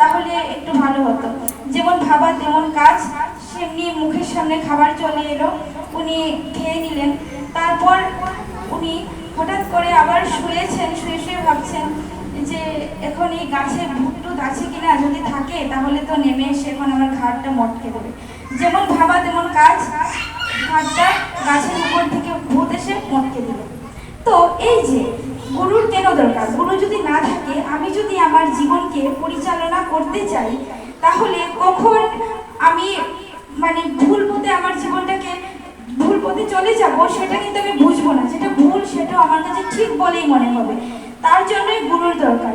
তাহলে একটু ভালো হতো। যেমন ভাবা তেমন কাজ, সেমনি মুখের সামনে খাবার চলে এলো। উনি খেয়ে নিলেন। তারপর উনি হঠাৎ করে আবার শুয়েছেন, শুয়ে শুয়ে ভাবছেন যে, এখন এই গাছে ভুটটুত আছে কিনা? যদি থাকে, তাহলে তো নেমে এসে এখন আমার ঘাটটা মটকে দেবে। যেমন ভাবা তেমন কাজ ঘাটটা গাছের উপর থেকে ভূত এসে মটকে দিল। তো এই যে গুরুর কেন দরকার। গুরু যদি না থাকে, আমি যদি আমার জীবনকে পরিচালনা করতে চাই, তাহলে কখন আমি মানে ভুল পথে আমার জীবনটাকে ভুল পথে চলে যাব, সেটা কিন্তু আমি বুঝব না। যেটা ভুল, সেটা আমার কাছে ঠিক বলেই মনে হবে। তার জন্যই গুরুর দরকার।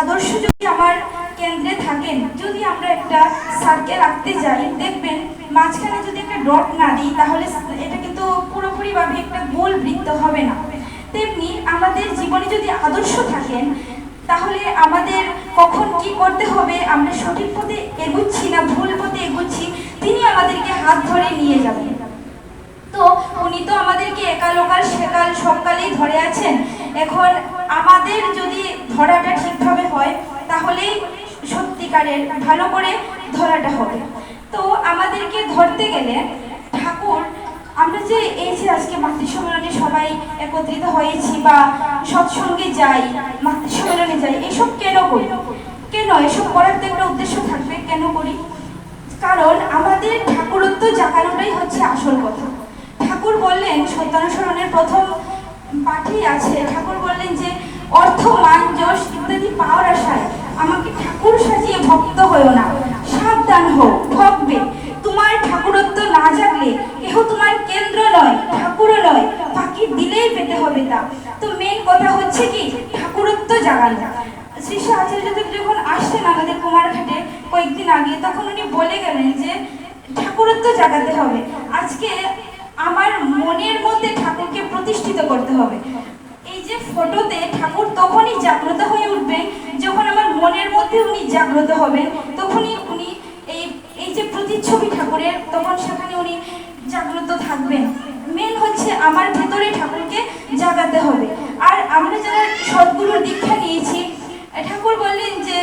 আদর্শ যদি আমার কেন্দ্রে থাকেন, যদি আমরা একটা সার্কেল আঁকতে যাই, দেখবেন মাঝখানে যদি একটা ডট না দিই, তাহলে এটা কিন্তু পুরোপুরিভাবে একটা গোল বৃত্ত হবে না। আমাদের জীবনে যদি আদর্শ থাকেন, তাহলে আমাদের কখন কি করতে হবে, আমরা সঠিক পথে এগুচ্ছি না, ভুল পথে এগুচ্ছি, তিনি আমাদেরকে হাত ধরে নিয়ে যাবেন। তো উনি তো আমাদেরকে একালোকাল সেকাল সকালেই ধরে আছেন। এখন আমাদের যদি ধরাটা ঠিকভাবে হয়, তাহলেই সত্যিকারের ভালো করে ধরাটা হবে। তো আমাদেরকে ধরতে গেলে ঠাকুর আমরা যে এই যে আজকে মাতৃ সম্মেলনে সবাই একত্রিত হয়েছি বা সৎসঙ্গে যাই মাতৃ সম্মেলনে যাই, এসব কেন করি? কেন এসব করার তো একটা উদ্দেশ্য থাকবে, কেন করি? কারণ আমাদের ঠাকুরত্ব জাগানোটাই হচ্ছে আসল কথা। ঠাকুর বললেন, সত্যানুসরণের প্রথম পাঠেই আছে, ঠাকুর বললেন যে, অর্থ, মান, যশ ইত্যাদি পাওয়ার আশায় আমাকে ঠাকুর সাজিয়ে ভক্ত হয়েও না সাবধান হও ভগবে তোমার ঠাকুরত্ব না জাগলে কেহ তোমার কেন্দ্র নয় ঠাকুরও নয় বাকি হবে তা মেন কথা হচ্ছে কি, ঠাকুরত্ব জাগানো। শ্রী শ্রী আচার্যদেব যখন আসছেন আমাদের কুমারঘাটে কয়েকদিন আগে, তখন উনি বলে গেলেন যে, ঠাকুরত্ব জাগাতে হবে। আজকে আমার মনের মধ্যে ঠাকুরকে প্রতিষ্ঠিত করতে হবে। এই যে ফটোতে ঠাকুর তখনই জাগ্রত হয়ে উঠবে যখন আমার মনের মধ্যে উনি জাগ্রত হবেন তখনই উনি এই এই যে প্রতিচ্ছবি ঠাকুরের তখন সেখানে উনি জাগ্রত থাকবেন মেন হচ্ছে আমার ভেতরে ঠাকুরকে জাগাতে হবে আর আমরা যারা সদ্গুরুর দীক্ষা নিয়েছি ঠাকুর বললেন যে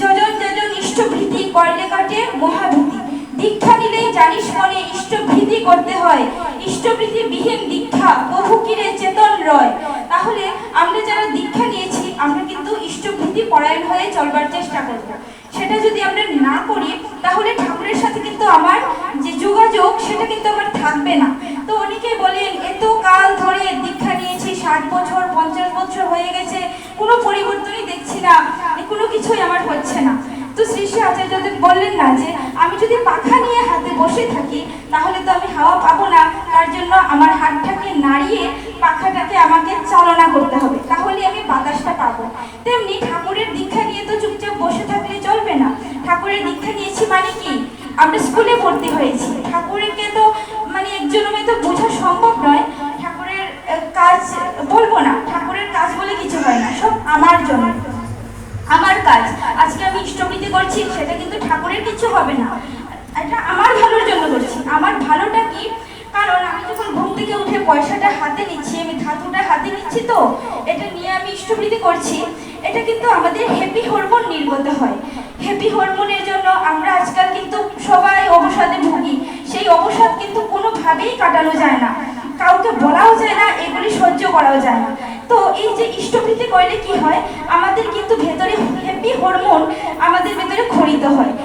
যজন যজন ইষ্টভীতি করলে কাটে মহাভীতি। দীক্ষা নিলেই জানিস মনে ইষ্টভীতি করতে হয়। ইষ্টভীতি বিহীন দীক্ষা, বহু কিরে চেতন রয়। তাহলে আমরা যারা দীক্ষা নিয়েছি, আমরা কিন্তু ইষ্টভীতি পরায়ণ হয়ে চলবার চেষ্টা করব। সেটা যদি আমরা না করি, তাহলে ঠাকুরের সাথে কিন্তু আমার যে যোগাযোগ, সেটা কিন্তু আমার থাকবে না। তো অনেকে বলেন, এত কাল ধরে দীক্ষা নিয়েছি, ষাট বছর, পঞ্চাশ বছর হয়ে গেছে, কোনো পরিবর্তনই দেখছি না, কোনো কিছুই আমার হচ্ছে না। তো শ্রী শ্রী আচার্যদেব বললেন না যে, আমি যদি পাখা নিয়ে হাতে বসে থাকি, তাহলে তো আমি হাওয়া পাবো না। তার জন্য আমার হাতটাকে নাড়িয়ে পাখাটাকে আমাকে চালনা করতে হবে। তাহলে আমি বাতাসটা পাবো। তেমনি ঠাকুরের দীক্ষা নিয়ে তো চুপচাপ বসে থাকলে চলবে না। ঠাকুরের দীক্ষা নিয়েছি মানে কি? আমরা স্কুলে ভর্তি হয়েছি। ঠাকুরকে তো মানে একজনমে তো বোঝা সম্ভব নয়। ঠাকুরের কাজ বলব না। ঠাকুরের কাজ বলে কিছু হয় না। সব আমার জন্য। আমার কাজ। আজকে আমি ইষ্টপ্রীতি করছি, সেটা কিন্তু ঠাকুরের কিছু হবে না। এটা আমার ভালোর জন্য করছি। আমার ভালোটা কি? কারণ আমি যখন ঘুম থেকে উঠে পয়সাটা হাতে নিচ্ছি, আমি ধাতুটা হাতে নিচ্ছি তো, এটা নিয়ে আমি ইষ্টপ্রীতি করছি, এটা কিন্তু আমাদের হ্যাপি হরমোন নির্গত হয়। হ্যাপি হরমোনের জন্য আমরা আজকাল কিন্তু সবাই অবসাদে ভুগি সেই অবসাদ কিন্তু কোনোভাবেই কাটানো যায় না কাউকে বলাও যায় না এগুলি করাও যায় না তো এই যে ইষ্টপ্রীতি করলে কি হয়? আমাদের কিন্তু ভেতরে হ্যাপি হরমোন আমাদের ভেতরে খরিত হয়।